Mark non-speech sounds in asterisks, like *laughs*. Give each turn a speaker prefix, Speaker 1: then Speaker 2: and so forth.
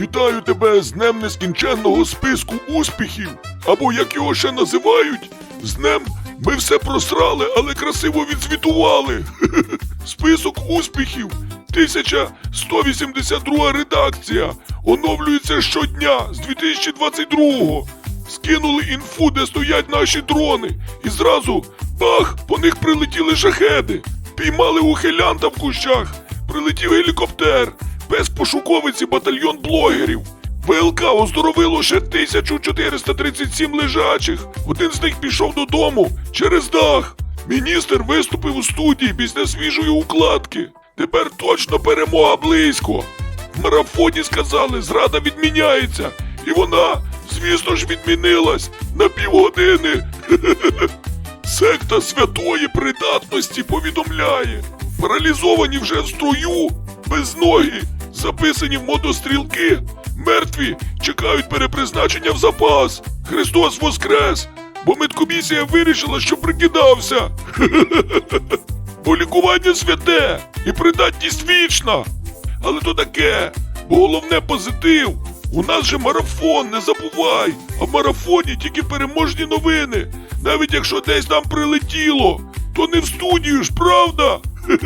Speaker 1: Вітаю тебе з днем нескінченного списку успіхів. Або як його ще називають, з днем ми все просрали, але красиво відзвітували. *laughs* Список успіхів 1182 редакція. Оновлюється щодня з 2022-го. Скинули інфу, де стоять наші дрони, і зразу бах, по них прилетіли шахеди. Піймали ухилянта в кущах, прилетів гелікоптер, без пошуковиці батальйон блогерів. ВЛК оздоровило ще 1437 лежачих. Один з них пішов додому через дах. Міністр виступив у студії після свіжої укладки. Тепер точно перемога близько. В марафоні сказали, зрада відміняється. І вона, звісно ж, відмінилась на півгодини. *laughs* Секта святої придатності повідомляє. Паралізовані вже в строю, без ноги, записані в мотострілки. Мертві чекають перепризначення в запас. Христос воскрес! Бо медкомісія вирішила, що прикидався. *laughs* Бо лікування святе і придатність вічна. Але то таке, бо головне позитив. У нас же марафон, не забувай. А в марафоні тільки переможні новини. Навіть якщо десь там прилетіло, то не в студію ж, правда? *laughs*